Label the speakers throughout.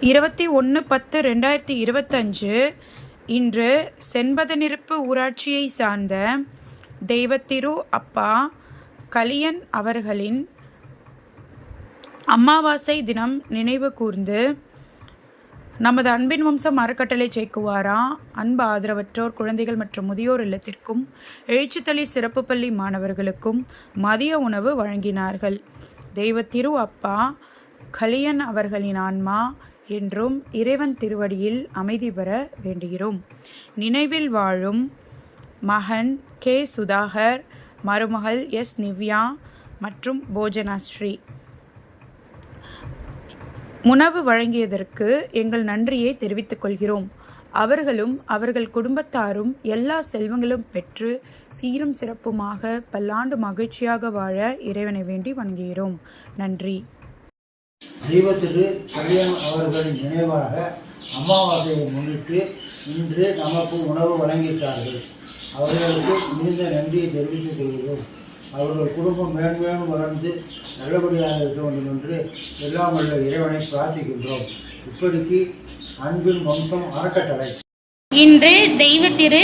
Speaker 1: இருபத்தி ஒன்று பத்து ரெண்டாயிரத்தி இருபத்தஞ்சு இன்று செண்பதனிருப்பு ஊராட்சியை சார்ந்த தெய்வத்திரு அப்பா கலியன் அவர்களின் அமாவாசை தினம் நினைவு கூர்ந்து நமது அன்பின் வம்சம் அறக்கட்டளை சேக்குவாரா? அன்பு ஆதரவற்றோர் குழந்தைகள் மற்றும் முதியோர் இல்லத்திற்கும் எழுச்சித்தளி சிறப்பு பள்ளி மாணவர்களுக்கும் மதிய உணவு வழங்கினார்கள். தெய்வத்திரு அப்பா கலியன் அவர்களின் ஆன்மா என்றும் இறைவன் திருவடியில் அமைதி பெற வேண்டுகிறோம். நினைவில் வாழும் மகன் கே. சுதாகர் மருமகள் எஸ். நிவ்யா மற்றும் போஜனாஸ்ரீ. உணவு வழங்கியதற்கு எங்கள் நன்றியை தெரிவித்துக் கொள்கிறோம். அவர்களும் அவர்கள் குடும்பத்தாரும் எல்லா செல்வங்களும் பெற்று சீரும் சிறப்புமாக பல்லாண்டு மகிழ்ச்சியாக வாழ இறைவனை வேண்டி வணங்குகிறோம். நன்றி.
Speaker 2: தெய்வத்திற்கு கல்யாணம் அவர்களின் நினைவாக அமாவாசையை முன்னிட்டு இன்று நமக்கு உணவு வழங்கியிருக்கார்கள் அவர்களுக்கு மிகுந்த நன்றியை தெரிவித்துக் கொள்கிறோம். அவர்கள் குடும்பம் மேன்மேலும் வளர்ந்து நல்லபடியாக இருக்க வேண்டும் என்று எல்லாம் உள்ள இறைவனை பிரார்த்திக்கின்றோம். இப்படிக்கு அன்பின் வம்சம் அறக்கட்டளை.
Speaker 3: இன்று தெய்வத்திரு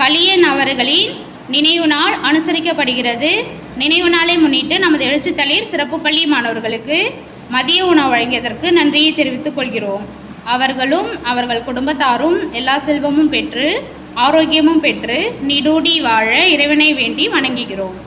Speaker 3: கலியன் அவர்களின் நினைவு நாள் அனுசரிக்கப்படுகிறது. நினைவு நாளை முன்னிட்டு நமது எழுச்சித்தளிர் சிறப்பு பள்ளி மாணவர்களுக்கு மதிய உணவு வழங்கியதற்கு நன்றியை தெரிவித்துக் கொள்கிறோம். அவர்களும் அவர்கள் குடும்பத்தாரும் எல்லா செல்வமும் பெற்று ஆரோக்கியமும் பெற்று நீடூடி வாழ இறைவனை வேண்டி வணங்குகிறோம்.